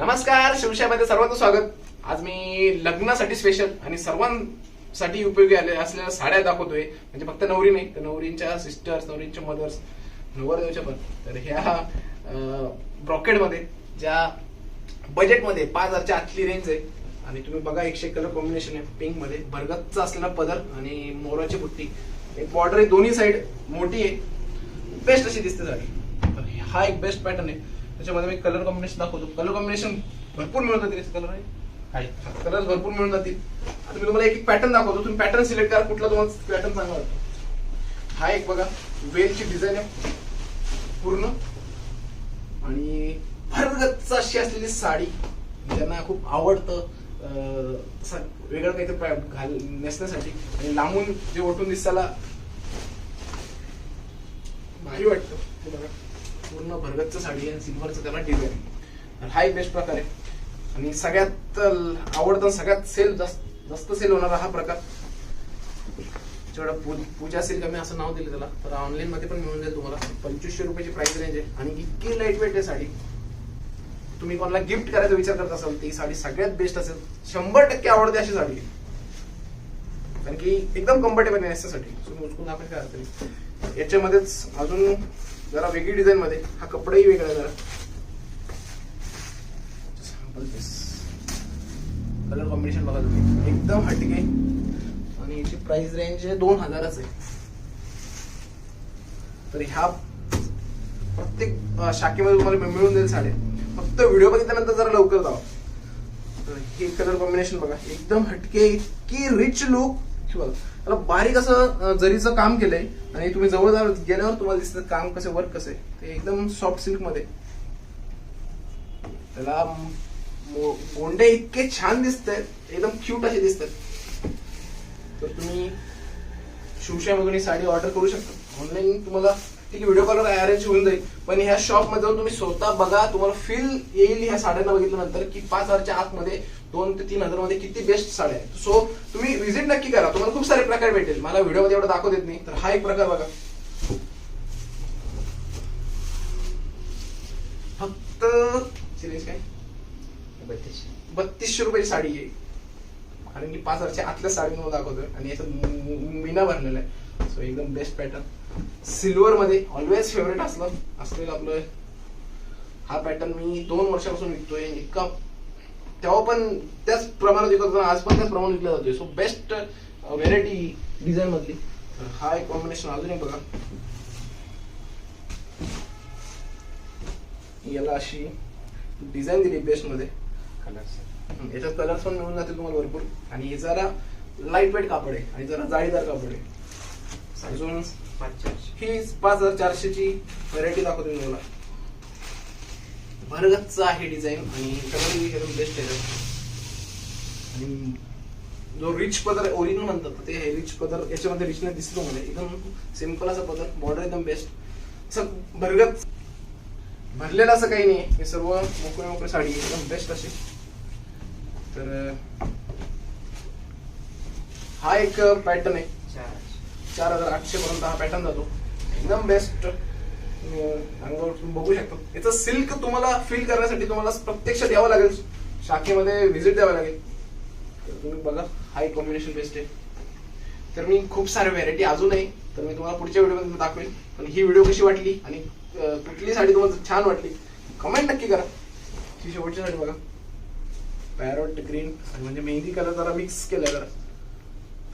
नमस्कार शिवशामध्ये सर्वांचं स्वागत. आज मी लग्नासाठी स्पेशल आणि सर्वांसाठी उपयोगी आले असलेल्या साड्या दाखवतोय. म्हणजे फक्त नवरी नाही तर नवरींच्या सिस्टर्स नवरींच्या मदर्स नवरदेवच्या पण. तर ह्या ब्रॉकेटमध्ये ज्या बजेटमध्ये पाच हजारच्या आतली रेंज आहे आणि तुम्ही बघा एकशे कलर कॉम्बिनेशन आहे. पिंकमध्ये बरगतचा असलेला पदर आणि मोराची बुट्टी. एक बॉर्डर आहे दोन्ही साइड मोठी आहे. बेस्ट अशी दिसते साडी. हा एक बेस्ट पॅटर्न आहे. त्याच्यामध्ये मी कलर कॉम्बिनेशन दाखवतो. कलर कॉम्बिनेशन भरपूर मिळून जातील कलर आहे कलर भरपूर मिळून जातील. आता मी तुम्हाला एक एक पॅटर्न दाखवतो. तुम्ही पॅटर्न सिलेक्ट करा. कुठला तुम्हाला पॅटर्न चांगला वाटतो. हा एक बघा. वेलची डिझाईन आहे. पूर्ण. आणि भरगच्च अशी असलेली साडी. ज्यांना खूप आवडतं वेगळं काहीतरी घाल नेसण्यासाठी. आणि लांबून जे ओटून दिसायला भारी वाटतं. ते बघा. पूर्ण भरगच्च साडी आणि सिल्वरचं त्याला डिझाईन हा एक बेस्ट प्रकार आहे. आणि सगळ्यात आवडता सगळ्यात सेल जास्त जास्त सेल होणारा हा प्रकार. जेवढा पू- पूजा सेल कमी असं नाव दिलं त्याला तर ऑनलाईन मध्ये पण मिळून जाईल तुम्हाला. पंचवीसशे रुपयाची प्राइस रेंज आहे. आणि इतकी लाइट वेट आहे साडी. तुम्ही कोणाला गिफ्ट करायचा विचार करत असाल ती साडी सगळ्यात बेस्ट असेल. शंभर टक्के आवडते अशी साडी. आहे. कारण की एकदम कम्फर्टेबल आहे नेसण्यासाठी तुम्ही उचकून दाखवायची काय तरी याच्यामध्येच अजून जरा वेगळी डिझाईन मध्ये हा कपडाही वेगळा जरा. कलर कॉम्बिनेशन बघा तुम्ही. एकदम हटके. आणि याची प्राइस रेंज दोन हजारच आहे. तर ह्या प्रत्येक शाखेमध्ये तुम्हाला मिळून जाईल साडे फक्त व्हिडिओ बघितल्यानंतर जरा लवकर जावा. तर हे कलर कॉम्बिनेशन बघा. एकदम हटके इतकी रिच लुक बघा त्याला बारीक असं जरीचं काम केलंय आणि तुम्ही जवळ जाऊन गेल्यावर तुम्हाला दिसतं काम कसं वर्क कसे. ते एकदम सॉफ्ट सिल्कमध्ये. त्याला गोंडे इतके छान दिसत आहेत एकदम क्यूट असे दिसत आहेत तर तुम्ही शिवशामधून ही साडी ऑर्डर करू शकता. ऑनलाईन तुम्हाला ठीक आहे व्हिडिओ कॉलवर अरेंज होऊन जाईल. पण ह्या शॉपमध्ये जाऊन तुम्ही स्वतः बघा तुम्हाला फील येईल ह्या साड्यांना बघितल्यानंतर की पाच हजारच्या आतमध्ये दोन ते तीन हजारमध्ये किती बेस्ट साड्या आहेत. सो तुम्ही व्हिजिट नक्की करा. तुम्हाला खूप सारे प्रकार भेटेल. मला व्हिडिओमध्ये एवढं दाखवत येत नाही तर हा एक प्रकार बघा. फक्त सिरीज काय? बत्तीसशे. रुपयाची साडी आहे. कारण की पाच हजारच्या आतल्या साडी मला दाखवतोय. आणि याच्यात मीना भरलेला आहे. सो एकदम बेस्ट पॅटर्न सिल्वर मध्ये ऑलवेज फेवरेट असलं असलेलं आपलं हा पॅटर्न मी दोन वर्षापासून विकतोय इतका तेव्हा पण त्याच प्रमाणात विकत होता आज पण त्याच प्रमाणात विकला जातोय. सो बेस्ट व्हेरायटी डिझाईन मधली. तर हा एक कॉम्बिनेशन अजून एक बघा. याला अशी डिझाईन दिली बेस्टमध्ये. हम्म, याच्यात कलर्स पण मिळून जातील तुम्हाला भरपूर. आणि हे जरा लाइट वेट कापड आहे आणि जरा जाळीदार कापड आहे. अजून ही पाच हजार चारशेची व्हरायटी दाखवतो मी तुम्हाला. भरगच्च आहे डिझाईन आणि कलर एकदम बेस्ट आहे. आणि जो रिच पदर ओरिजिनल म्हणतात तर ते रिच पदर. याच्यामध्ये रिचनेस दिसतो मला एकदम सिंपल असा पदर बॉर्डर एकदम बेस्ट असं भरगत भरलेलं असं काही नाही. हे सर्व मोकळे मोकळे साडी एकदम बेस्ट अशी. तर हा एक पॅटर्न आहे. चार हजार आठशे पर्यंत हा पॅटर्न जातो. एकदम बेस्ट अंगावर तुम्ही बघू शकता. याचं सिल्क तुम्हाला फील करण्यासाठी तुम्हाला प्रत्यक्ष यावं लागेल. शाखेमध्ये व्हिजिट द्यावं लागेल. तर तुम्ही बघा हाय कॉम्बिनेशन बेस्ट आहे. तर मी खूप सारे व्हेरायटी अजूनही तर मी तुम्हाला पुढच्या व्हिडिओमध्ये दाखवेल पण ही व्हिडिओ कशी वाटली आणि कुठली साडी तुम्हाला छान वाटली कमेंट नक्की करा. ही शेवटची साडी बघा. पॅरोट ग्रीन म्हणजे मेहंदी कलर जरा मिक्स केला जरा.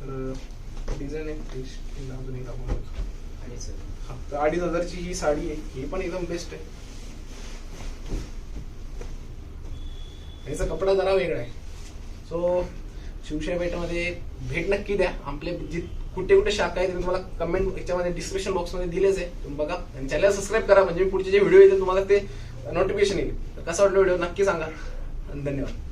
तर डिझाईन आहे अजून एक दाखवून हा, तर अडीच हजारची ही साडी आहे ही पण एकदम बेस्ट आहे. याचा कपडा जरा वेगळा आहे. सो शिवशाही पेठमध्ये भेट नक्की द्या. आपले जी कुठे कुठे शाखा आहे तुम्हाला कमेंट याच्यामध्ये डिस्क्रिप्शन बॉक्समध्ये दिलेच आहे. तुम्ही बघा आणि चॅनल सबस्क्राईब करा. म्हणजे पुढचे जे व्हिडिओ येतील तुम्हाला ते नोटिफिकेशन येईल. तर कसा वाटलं व्हिडिओ नक्की सांगा. आणि धन्यवाद.